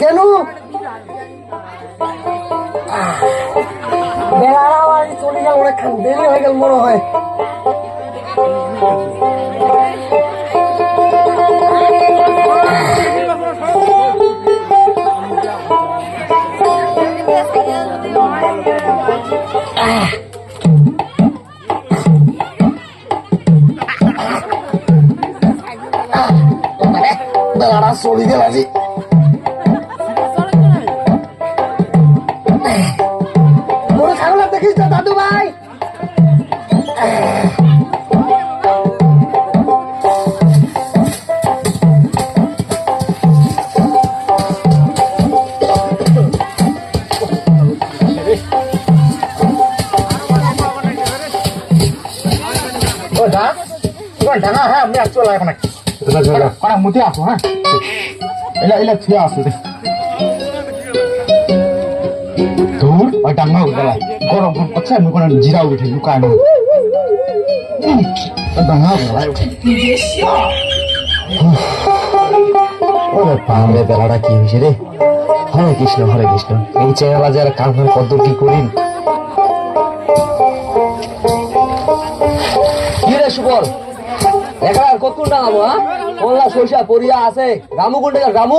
গেলু বেড়ারা বাড়ি চলে গেল অনেকক্ষণ দেরি হয়ে গেল মনে হয়। বেড়ারা গেল আজি। আর দেখিস তো দাদু ভাই ও দা তোমার ঢাকা হ্যাঁ আমি আর চলে এখন কড়া মুতে আসো হ্যাঁ এলা এলা থিয়া আসো দে ওই বেলাটা কি হয়েছে রে? হরে কৃষ্ণ হরে কৃষ্ণ। এই চেহারা যারা কাম কত কি করিন সুবল একা কত টাঙাবো হ্যাঁ? সরিষা পরিয়া আছে। রামু কোনটা রামু?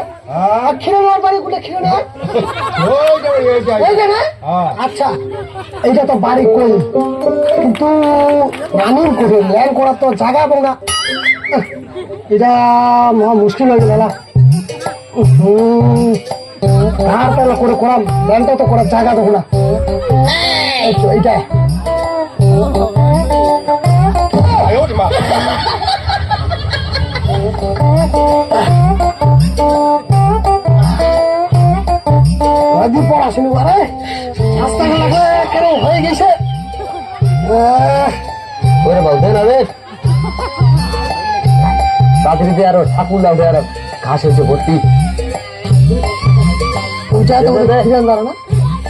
নেওয়ার বাড়ি কোটে খিরে নেওয়ার ওই যে না? আচ্ছা এইটা তো বাড়ি কই? কিন্তু রানিং করে ল্যান্ড করার তো জায়গা এবং না। এটা মহা মুশকিল হয়ে গেল না তাহলে করে করাম। ল্যান্ডটা তো করার জায়গা তো না। এইটা ঠাকুর লাগবে আর ঘাস হয়েছে ভর্তি। ওইটা তো না?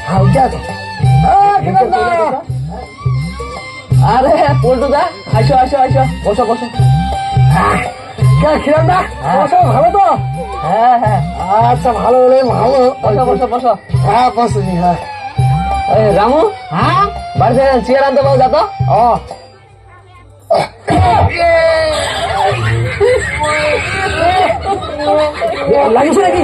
হ্যাঁ তো। আরে পল্টু দা আসো আসো আসো বসো বসো। আহ, কে খিরানদা বসো ভালো তো? হ্যাঁ হ্যাঁ। আচ্ছা ভালো হলে ভালো। বসো বসো বসো। হ্যাঁ বসুনি হ্যাঁ। রামু হ্যাঁ? বাড়িতে চেয়ার আনতে পারো যা তো। ও। লাগিয়েছে নাকি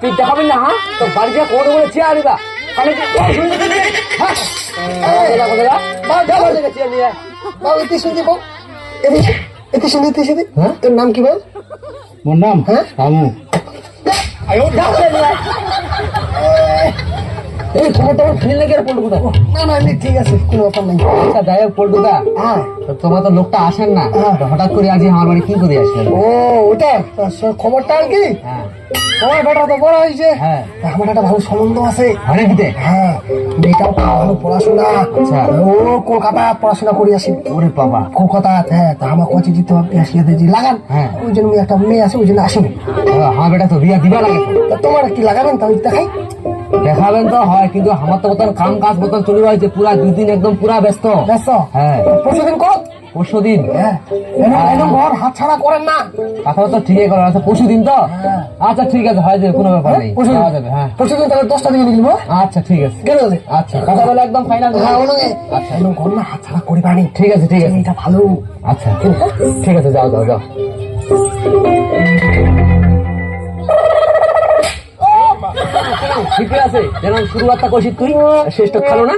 তুই দেখাবি না হ্যাঁ তো বাড়িতে কোন বলে চেয়ার আনিবা তাহলে কি ও, শুনতে পেলি? হ্যাঁ? এই, দেখো, দেখো, বাবা, যা বাড়ি এতে শুনতে বল এতে শুনে তোর নাম কি বল মোর নাম হ্যাঁ যা। এই খবর তোমার ফিরে লেগে না না এমনি ঠিক আছে কোনো ব্যাপার নাই। আচ্ছা যাই হোক পল্টু হ্যাঁ। তোমার তো লোকটা আসেন না। হ্যাঁ। হঠাৎ করে আজ আমার বাড়ি কি করে আসলেন ও ওটা খবরটা আর কি? হ্যাঁ। আমার বেটা তো বড় হয়েছে। হ্যাঁ। আমার একটা ভালো সম্বন্ধ আছে। ঘরে হ্যাঁ। মেয়েটাও ভালো পড়াশোনা। আচ্ছা। ও কলকাতা পড়াশোনা করে আসি। ওরে বাবা। কলকাতা হ্যাঁ তা আমার কাছে যেতে হবে আসিয়াতে যে লাগান। হ্যাঁ। ওই জন্য একটা মেয়ে আছে ওই জন্য আসিনি। আমার বেটা তো বিয়া দিবা লাগে তা তোমার কি লাগাবেন? তা আমি দেখাই। দেখাবেন তো হয় কিন্তু আমার তো মতন কাম কাজ মতন চলে রয়েছে পুরা দুই দিন একদম পুরা ব্যস্ত। ব্যস্ত? হ্যাঁ। পরশুদিন কর পরশু দিন হ্যাঁ। এরকম ঘর হাত ছাড়া করেন না। কথা তো ঠিকই করা আছে পরশু দিন তো? হ্যাঁ। আচ্ছা ঠিক আছে হয় যাবে কোনো ব্যাপার নেই। পরশুদিন। যাওয়া যাবে হ্যাঁ। পরশুদিন তাহলে দশটা দিকে নিয়ে আচ্ছা ঠিক আছে। কেন আচ্ছা কথা বলে একদম ফাইনাল হ্যাঁ আচ্ছা। এরকম ঘর না হাত ছাড়া করি পানি ঠিক আছে ঠিক আছে। এটা ভালো। আচ্ছা ঠিক আছে যাও যাও যাও। ঠিক আছে। যেন শুরুয়াতটা করছিস তুই শেষটা খালো না।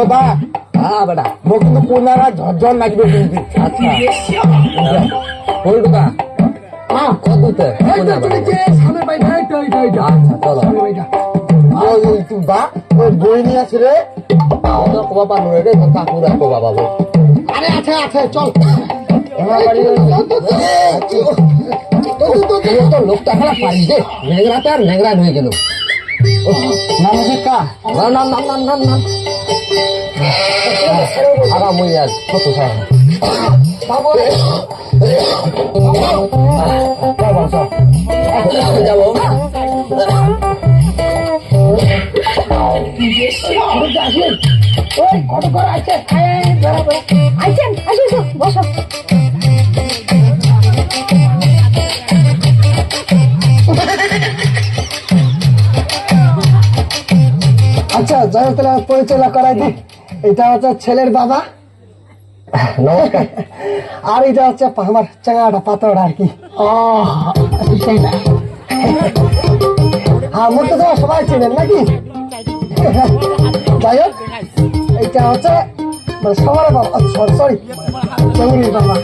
ও বা। হ্যাঁ বেটা। মোক কিন্তু কোনারা ঝরঝর লাগবে কিন্তু। আচ্ছা। হ্যাঁ সামনে বাইটা আচ্ছা চলো। সামনে বা ওই বই নিয়ে আছে কবা পারব রে কাকুরা কবা বাবু আরে আছে আছে চল। আমার বাড়ি তো লোকটা খেলা পারি দে নেংরাতে আর নেংরা হয়ে গেল নাম কা নাম আগা মই আজ কত বাবু যাব ওই কত করে আছে আইসেন আসো বসো। আচ্ছা হোক পরিচয় করাই দি এটা হচ্ছে ছেলের বাবা। নমস্কার। আর এটা হচ্ছে আমার চাঙাটা পাতড় আর কি। হ্যাঁ মুখ তো তোমার সবাই চেনেন নাকি? যাই হোক। এটা হচ্ছে মানে সবার বাবা সরি সরি। চৌরির বাবা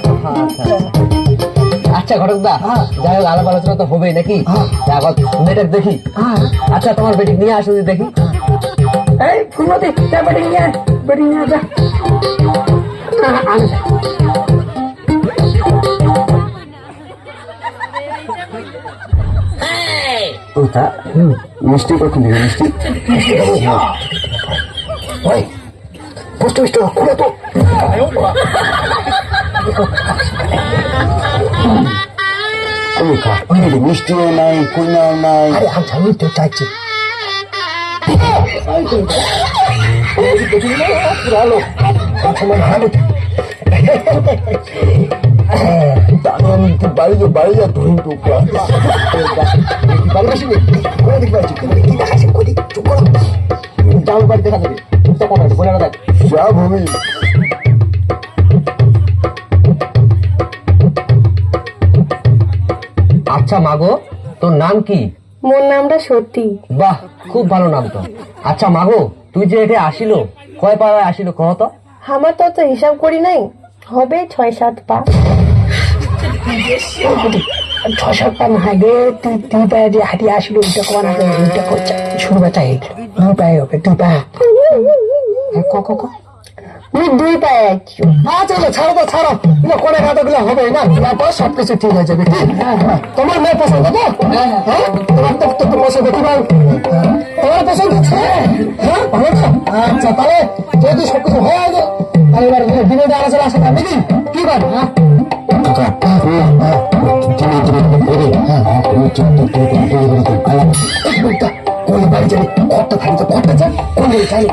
আচ্ছা ঘটক দা হ্যাঁ। যাই হোক আলাপ আলোচনা তো হবেই নাকি? হ্যাঁ। এখন মেয়েটাকে দেখি। হ্যাঁ। আচ্ছা তোমার বেটি নিয়ে আসো দেখি। এই ফুলমতি বেটি নিয়ে বেটি নিয়ে যা। ওটা মিষ্টি কখন দিবে মিষ্টি? ওই। কষ্ট কষ্ট খুলে তো খা মিষ্টিও নাই কুইনাও নাই আরে আচ্ছা আমি তো চাইছি ভালো ভালো আমি বাড়ি যা বাড়ি যা ধরি তো বাড়ি আসি কোন পাচ্ছি বাড়ি দেখা যাবে তো কোন আছে বলে দেখ যা ভূমি আচ্ছা মাগো তোর নাম কি? মোর নামটা সত্যি বাহ খুব ভালো নাম তো। আচ্ছা মাগো তুই যে এটা আসিল কয় পাড়ায় আসিল কহ তো? আমার তো অত হিসাব করি নাই। হবে ছয় সাত পা। ছয় সাত পা না গে তুই দুই পায়ে যে হাঁটিয়ে আসলো ওইটা কমান ওইটা করছে শুরু এই দুই পায়ে হবে দুই পায়ে হ্যাঁ, আমি দুই পায়ে আছি আচ্ছা আচ্ছা, ছাড়ো তো ছাড়ো। না কোনে খাতে গুলো হবে না। তারপর সব কিছু ঠিক হয়ে যাবে তোমার মেয়ে পছন্দ তো? হ্যাঁ? তোমার তো তো পছন্দ কি ভাই। তোমার পছন্দ? আছে হ্যাঁ? ভালো তো? আচ্ছা তাহলে যেহেতু সব কিছু হয়ে গেছে তাহলে এবার দিনে আলোচনা আসে নাকি? কি বল হ্যাঁ। কোন বাড়ি যাবে কত থাকি তো কতটা যা কোন বাড়ি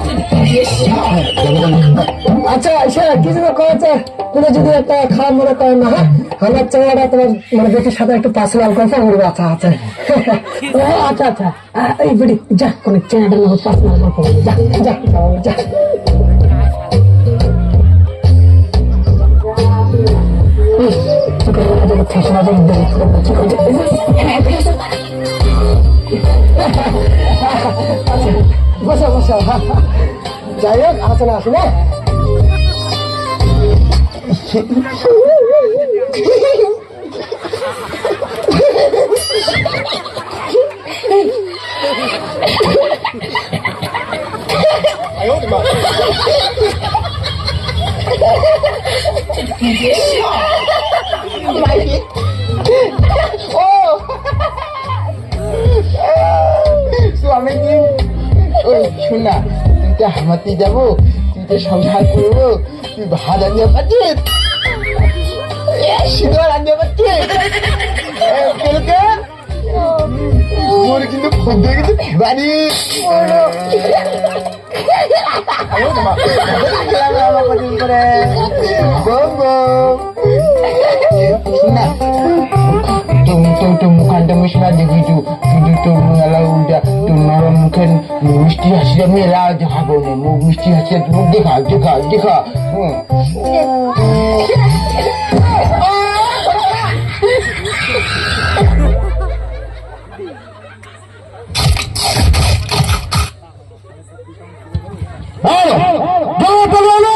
আচ্ছা সে কিছু না কয়েছে তুমি যদি একটা খারাপ মনে করেন না হ্যাঁ? আমার চাঙাটা তোমার মানে বেটির সাথে একটু পার্সোনাল কথা আমার আচ্ছা আচ্ছা। আচ্ছা আচ্ছা। এই বেটি যা কোন চেহারাটা পার্সোনাল গল্প যা যা যা। যা বসো বসো যাই হোক আলোচনা আসি না স্বামী শোনা তুই তো হামাতে যাব, তুই তো সংসার করব, তুই ভাত আনতে পারছিস মোর কিন্তু ফোন করে বম বম শোনা tung tonton kadang demi ngade gitu gitu tuh mengalau udah tuh malam kan mesti hasil merah aja kau mu mesti hasil mu deka deka deka hmm Halo, jawab